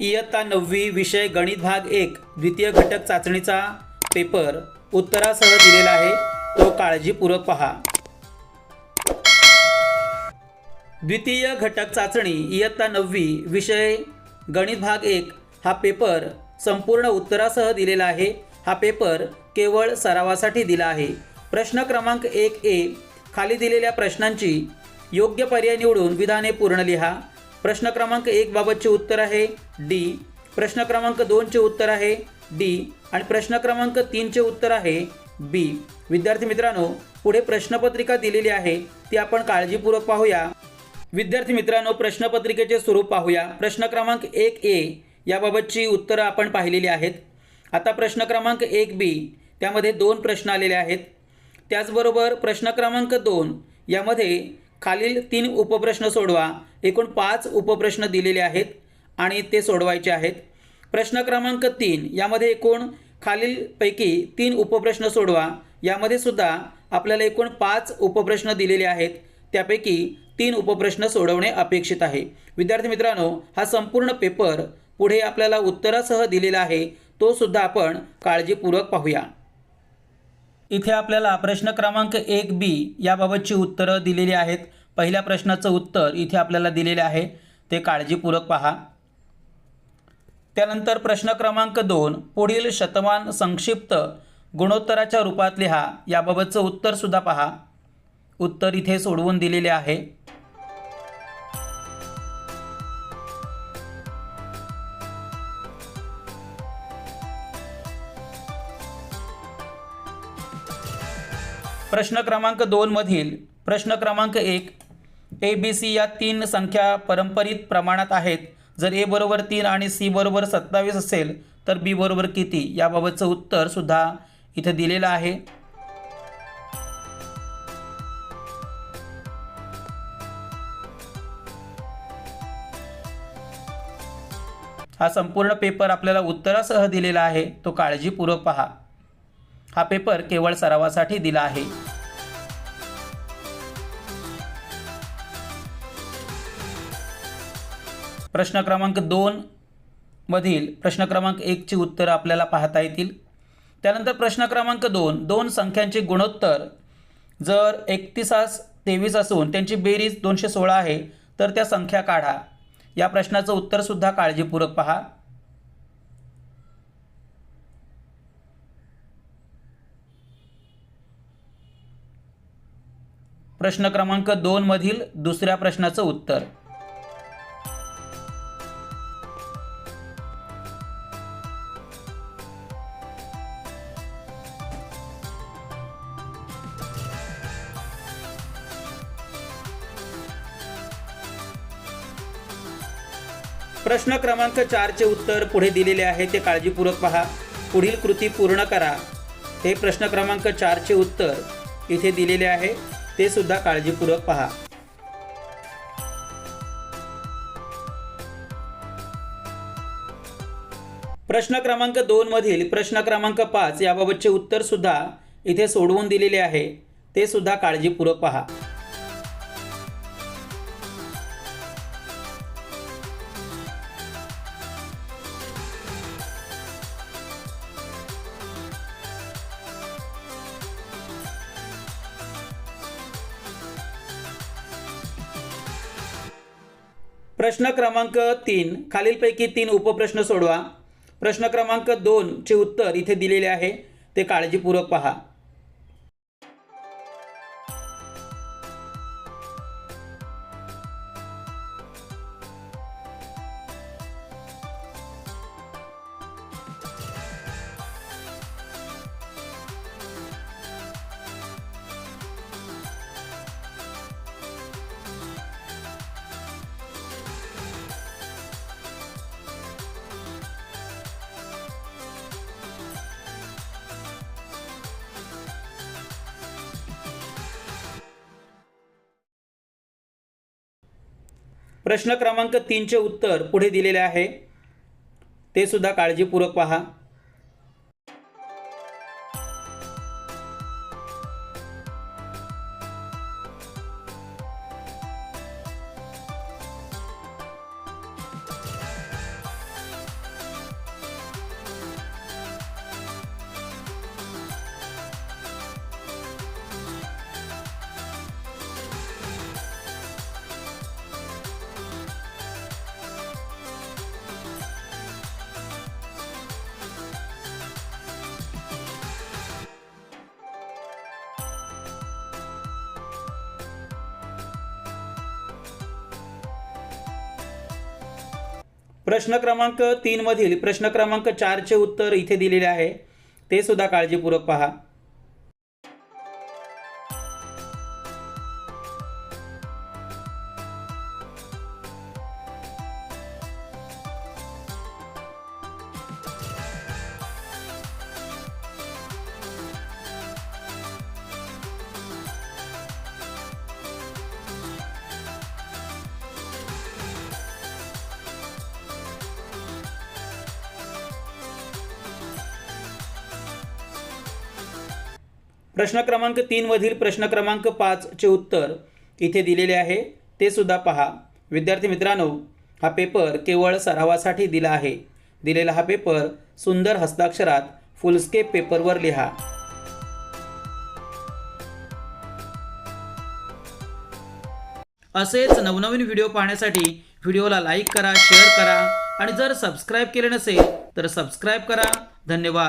इयत्ता नववी विषय गणित भाग एक द्वितीय घटक चाचणीचा पेपर उत्तरासह दिलेला आहे. तो काळजीपूर्वक पहा. द्वितीय घटक चाचणी इयत्ता नववी विषय गणित भाग एक हा पेपर संपूर्ण उत्तरासह दिलेला आहे. हा पेपर केवळ सरावासाठी दिला आहे. प्रश्न क्रमांक एक ए खाली दिलेल्या प्रश्नांची योग्य पर्याय निवडून विधाने पूर्ण लिहा. प्रश्न क्रमांक एक बाबतचे उत्तर आहे डी. प्रश्न क्रमांक दोनचे उत्तर आहे डी. आणि प्रश्न क्रमांक तीनचे उत्तर आहे बी. विद्यार्थी मित्रांनो पुढे प्रश्नपत्रिका दिलेली आहे ती आपण काळजीपूर्वक पाहूया. विद्यार्थी मित्रांनो प्रश्नपत्रिकेचे स्वरूप पाहूया. प्रश्न क्रमांक एक ए याबाबतची उत्तरं आपण पाहिलेली आहेत. आता प्रश्न क्रमांक एक बी त्यामध्ये दोन प्रश्न आलेले आहेत. त्याचबरोबर प्रश्न क्रमांक दोन यामध्ये खालील तीन उपप्रश्न सोडवा. एकूण पाच उपप्रश्न दिलेले आहेत आणि ते सोडवायचे आहेत. प्रश्न क्रमांक तीन यामध्ये एकूण खालीलपैकी तीन उपप्रश्न सोडवा. यामध्ये सुद्धा आपल्याला एकूण पाच उपप्रश्न दिलेले आहेत. त्यापैकी तीन उपप्रश्न सोडवणे अपेक्षित आहे. विद्यार्थी मित्रांनो हा संपूर्ण पेपर पुढे आपल्याला उत्तरासह दिलेला आहे. तो सुद्धा आपण काळजीपूर्वक पाहूया. इथे आपल्याला प्रश्न क्रमांक एक बी याबाबतची उत्तरं दिलेली आहेत. पहिल्या प्रश्नाचं उत्तर इथे आपल्याला दिलेले आहे. ते काळजीपूर्वक पहा. त्यानंतर प्रश्न क्रमांक दोन पुढील शतमान संक्षिप्त गुणोत्तराच्या रूपात लिहा. याबाबतचं उत्तरसुद्धा पहा. उत्तर इथे सोडवून दिलेले आहे. प्रश्न क्रमांक दोनमधील प्रश्न क्रमांक एक ए बी सी या तीन संख्या परंपरित प्रमाणात आहेत. जर ए बरोबर तीन आणि सी बरोबर सत्तावीस असेल तर बी बरोबर किती? याबाबतचं उत्तर सुद्धा दिलेलं आहे. हा संपूर्ण पेपर आपल्याला उत्तरासह दिलेला आहे. तो काळजीपूर्वक पहा. हा पेपर केवळ सरावासाठी दिला आहे. प्रश्न क्रमांक दोन मधील प्रश्न क्रमांक एकची उत्तरं आपल्याला पाहता येतील. त्यानंतर प्रश्न क्रमांक दोन दोन संख्यांचे गुणोत्तर जर एकतीसास तेवीस असून त्यांची बेरीज दोनशे सोळा आहे तर त्या संख्या काढा. या प्रश्नाचं उत्तरसुद्धा काळजीपूर्वक पहा. प्रश्न क्रमांक दोन मधील दुसऱ्या प्रश्नाचं उत्तर. प्रश्न क्रमांक चारचे उत्तर पुढे दिलेले आहे ते काळजीपूर्वक पहा. पुढील कृती पूर्ण करा. हे प्रश्न क्रमांक चारचे उत्तर इथे दिलेले आहे. ते सुद्धा काळजीपूर्वक पहा. प्रश्न क्रमांक दोन मधील प्रश्न क्रमांक पाच याबाबतचे उत्तर सुद्धा इथे सोडवून दिलेले आहे. ते सुद्धा काळजीपूर्वक पहा. प्रश्न क्रमांक तीन खालीलपैकी तीन उपप्रश्न सोडवा. प्रश्न क्रमांक दोनचे उत्तर इथे दिलेले आहे. ते काळजीपूर्वक पहा. प्रश्न क्रमांक तीनचे उत्तर पुढे दिलेले आहे. ते सुद्धा काळजीपूर्वक पहा. प्रश्न क्रमांक तीनमधील प्रश्न क्रमांक चारचे उत्तर इथे दिलेले आहे. ते सुद्धा काळजीपूर्वक पहा. प्रश्न क्रमांक तीन मधील प्रश्न क्रमांक पाचचे उत्तर इथे दिलेले आहे. ते सुद्धा पहा. विद्यार्थी मित्रांनो हा पेपर केवळ सरावासाठी दिला आहे. दिलेला हा पेपर सुंदर हस्ताक्षरात फुलस्केप पेपरवर लिहा. असेच नवनवीन व्हिडिओ पाहण्यासाठी व्हिडिओला लाईक करा शेअर करा आणि जर सबस्क्राईब केले नसेल तर सबस्क्राईब करा. धन्यवाद.